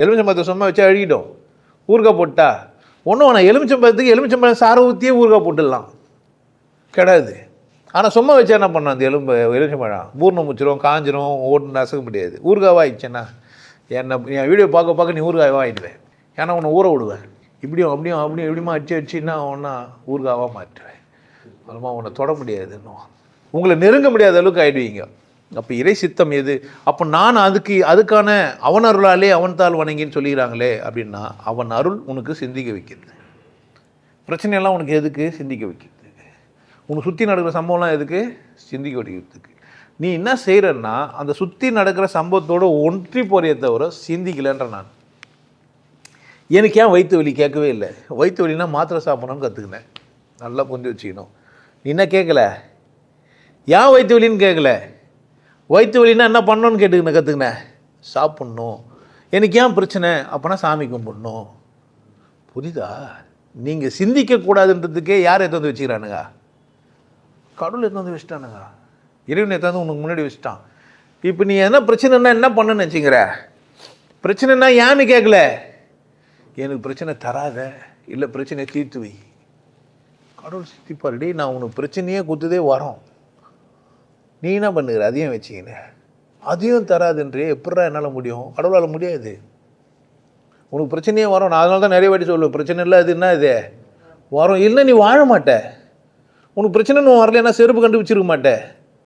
எலுமிச்சம்பழத்தை சும்மா வச்சு அழுகிடும். ஊறுகாய் போட்டா ஒன்றும் வேணாம். எலுமிச்சம்பழத்துக்கு எலுமிச்சம்பழம் சாரை ஊற்றியே ஊறுகாய் போட்டுடலாம். கிடையாது ஆனால் சும்மா வச்சா என்ன பண்ணோம் அந்த எலும்பு எலுமிச்சம்பழம்? பூர்ணம் முச்சிரும் காஞ்சிரும் ஓட்டு நசுக்க முடியாது. ஊறுகாவாக ஆயிடுச்சுன்னா என்னை என் வீடியோ பார்க்க பார்க்க நீ ஊறுகாய் ஆகிடுவேன் ஏன்னா உன்னை ஊற விடுவேன். இப்படியும் அப்படியும் அப்படியும் எப்படியுமா அடிச்சு அடிச்சுன்னா ஒன்றா ஊறுகாவாக மாற்றுவேன். அப்புறமா உன்னை தொட முடியாது இன்னும். உங்களை நெருங்க முடியாத அளவுக்கு ஆகிடுவீங்க அப்போ இறை சித்தம் எது? அப்போ நான் அதுக்கு அதுக்கான அவன் அருளாலே அவன் தாள் வணங்கின்னு சொல்லிக்கிறாங்களே அப்படின்னா அவன் அருள் உனக்கு சிந்திக்க வைக்கிறது. பிரச்சனையெல்லாம் உனக்கு எதுக்கு? சிந்திக்க வைக்கிறது. உனக்கு சுற்றி நடக்கிற சம்பவம்லாம் எதுக்கு? சிந்திக்க வைக்கிறதுக்கு. நீ என்ன செய்கிறன்னா அந்த சுற்றி நடக்கிற சம்பவத்தோடு ஒன்றி போறியே தவிர சிந்திக்கலைன்ற நான். எனக்கு ஏன் வயிற்று வலி கேட்கவே இல்லை? வயிற்று வலினா மாத்திரை சாப்பிடணும்னு கற்றுக்கினேன் நல்லா புரிஞ்சு வச்சுக்கணும். நீ என்ன கேட்கல? ஏன் வயிற்று வலின்னு கேட்கல? வயிற்று வலின்னா என்ன பண்ணணும்னு கேட்டுக்கின கற்றுக்கினேன். சாப்பிட்ணும். எனக்கு ஏன் பிரச்சனை? அப்போனா சாமி கும்பிடணும். புரியுதா? நீங்கள் சிந்திக்கக்கூடாதுன்றதுக்கே யார் எடுத்து வந்து வச்சுக்கிறானுங்க? கடவுள் எடுத்து வந்து வச்சுட்டானுங்க. இறைவன் எடுத்து வந்து உனக்கு முன்னாடி வச்சுட்டான். இப்போ நீ என்ன பிரச்சனைனா என்ன பண்ணுன்னு வச்சுக்கிற பிரச்சனைனா ஏன்னு கேட்கல எனக்கு பிரச்சனை தராத. இல்லை பிரச்சனையை தீர்த்து வை. கடவுள் சித்திப்பாருடி நான் உனக்கு பிரச்சனையே கொடுத்ததே வரோம். நீ என்ன பண்ணுகிற? அதையும் வச்சுக்கினேன். அதையும் தராதுன்றே எப்படா என்னால் முடியும்? கடவுளால் முடியாது. உனக்கு பிரச்சனையே வரும். நான் அதனால தான் நிறைய வாட்டி சொல்லுவேன். பிரச்சனை இல்லை அது என்ன இது? வரும். இல்லை நீ வாழ மாட்ட. உனக்கு பிரச்சனை வரலைன்னா செருப்பு கண்டுபிடிச்சிருக்க மாட்டே.